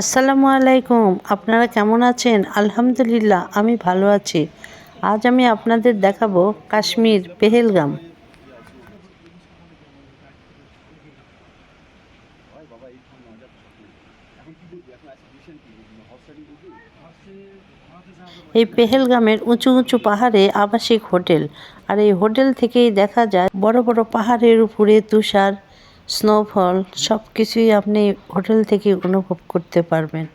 আসসালামু আলাইকুম, আপনারা কেমন আছেন? আলহামদুলিল্লাহ, আমি ভালো আছি। আজ আমি আপনাদের দেখাবো কাশ্মীর পেহেলগাম। এই পেহেলগামের উঁচু উঁচু পাহাড়ে আবাসিক হোটেল। আর এই হোটেল থেকেই দেখা যায় বড় বড় পাহাড়ের উপরে তুষার স্নোফল সব কিছুই আপনি হোটেল থেকে অনুভব করতে পারবেন।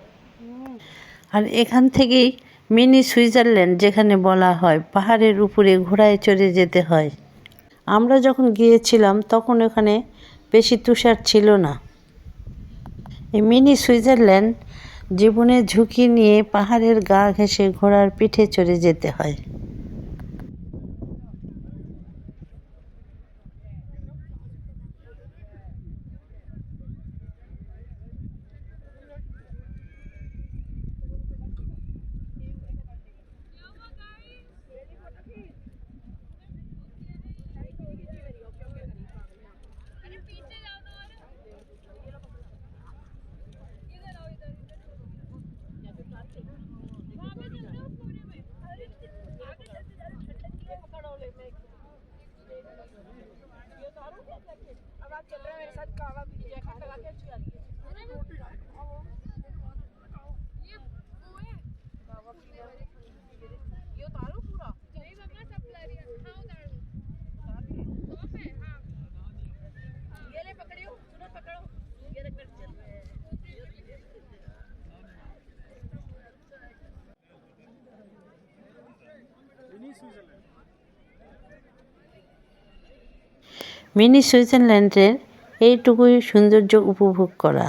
আর এখান থেকেই মিনি সুইজারল্যান্ড, যেখানে বলা হয় পাহাড়ের উপরে ঘোড়ায় চড়ে যেতে হয়। আমরা যখন গিয়েছিলাম, তখন ওখানে বেশি তুষার ছিল না। এই মিনি সুইজারল্যান্ড জীবনের ঝুঁকি নিয়ে পাহাড়ের গা ঘেঁষে ঘোড়ার পিঠে চড়ে যেতে হয়। अब आप चल रहे हैं मेरे साथ कावा भी जैकेट लगा के अच्छी आ रही है ये वो है कावा पी ये उतारो पूरा नहीं मम्मा सब है हाँ उतारो टॉप है हाँ ये ले पकड़ियो सुनो पकड़ो ये देख मेरे चल रहे हैं। মিনি সুইজারল্যান্ডের এইটুকুই সৌন্দর্য উপভোগ করা।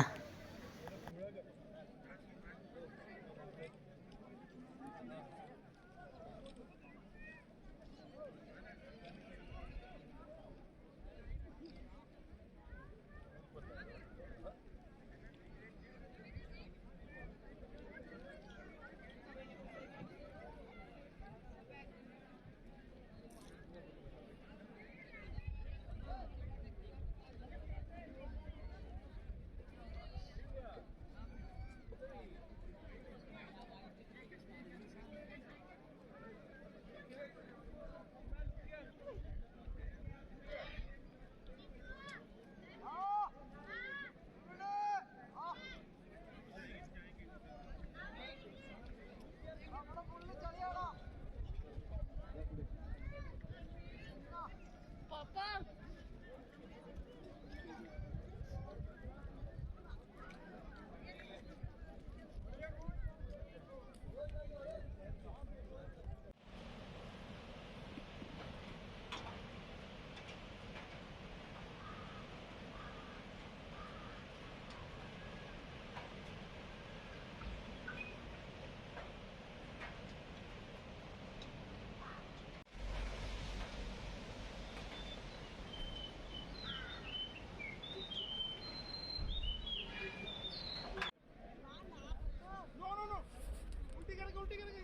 उल्टी करेगा उल्टी करेगा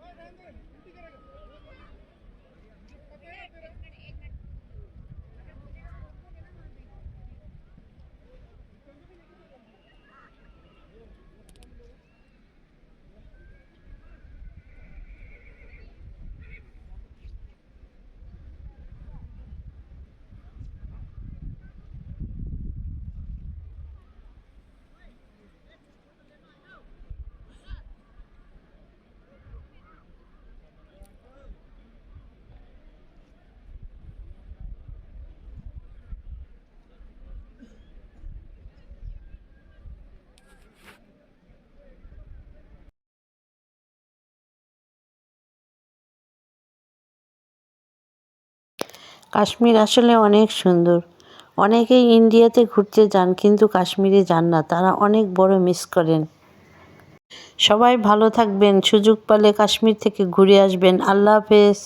ओए रहने दे उल्टी करेगा पकड़ तेरा কাশ্মীর আসলে অনেক সুন্দর। অনেকেই ইন্ডিয়াতে ঘুরতে যান কিন্তু কাশ্মীরে যান না, তারা অনেক বড় মিস করেন। সবাই ভালো থাকবেন, সুযোগ পালে কাশ্মীর থেকে ঘুরে আসবেন। আল্লাহ হাফেজ।